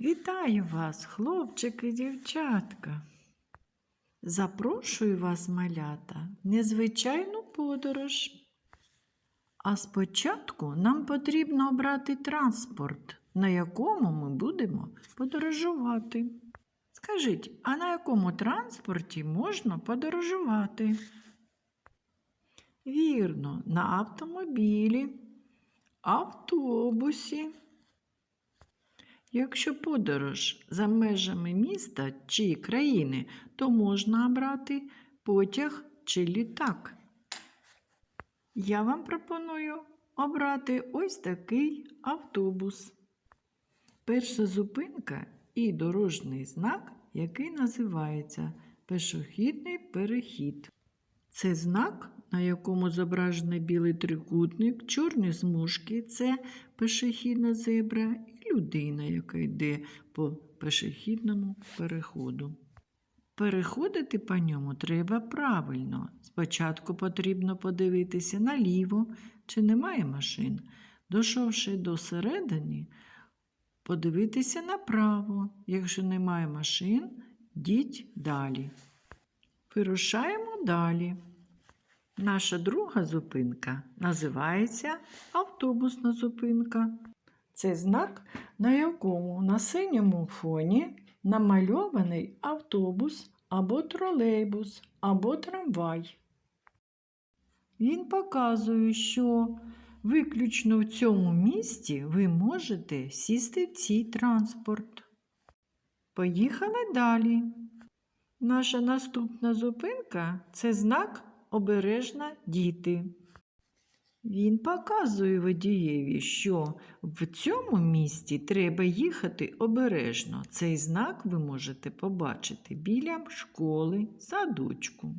Вітаю вас, хлопчики дівчатка. Запрошую вас, малята, в незвичайну подорож. А спочатку нам потрібно обрати транспорт, на якому ми будемо подорожувати. Скажіть, а на якому транспорті можна подорожувати? Вірно, на автомобілі, автобусі. Якщо подорож за межами міста чи країни, то можна обрати потяг чи літак. Я вам пропоную обрати ось такий автобус. Перша зупинка і дорожній знак, який називається пішохідний перехід. Це знак, на якому зображений білий трикутник, чорні смужки це пішохідна зебра людина, яка йде по пішохідному переходу. Переходити по ньому треба правильно. Спочатку потрібно подивитися наліво, чи немає машин. Дошовши до середини, подивитися направо. Якщо немає машин, йдіть далі. Вирушаємо далі. Наша друга зупинка називається автобусна зупинка. Це знак, на якому на синьому фоні намальований автобус або тролейбус, або трамвай. Він показує, що виключно в цьому місті ви можете сісти в цей транспорт. Поїхали далі. Наша наступна зупинка це знак обережна діти. Він показує водієві, що в цьому місті треба їхати обережно. Цей знак ви можете побачити біля школи, садочку.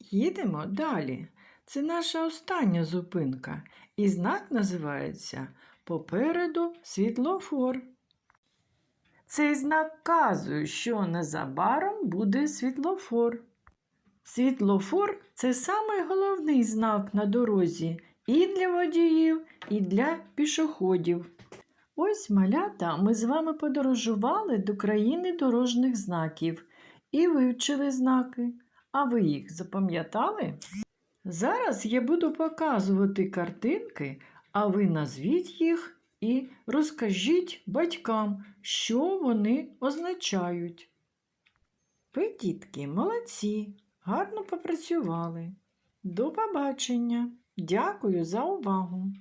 Їдемо далі. Це наша остання зупинка, і знак називається Попереду світлофор. Цей знак вказує, що незабаром буде світлофор. Світлофор це самий головний знак на дорозі і для водіїв, і для пішоходів. Ось малята, ми з вами подорожували до країни дорожніх знаків і вивчили знаки. А ви їх запам'ятали? Зараз я буду показувати картинки, а ви назвіть їх і розкажіть батькам, що вони означають. Ви, дітки, молодці, гарно попрацювали. До побачення. Дякую за увагу.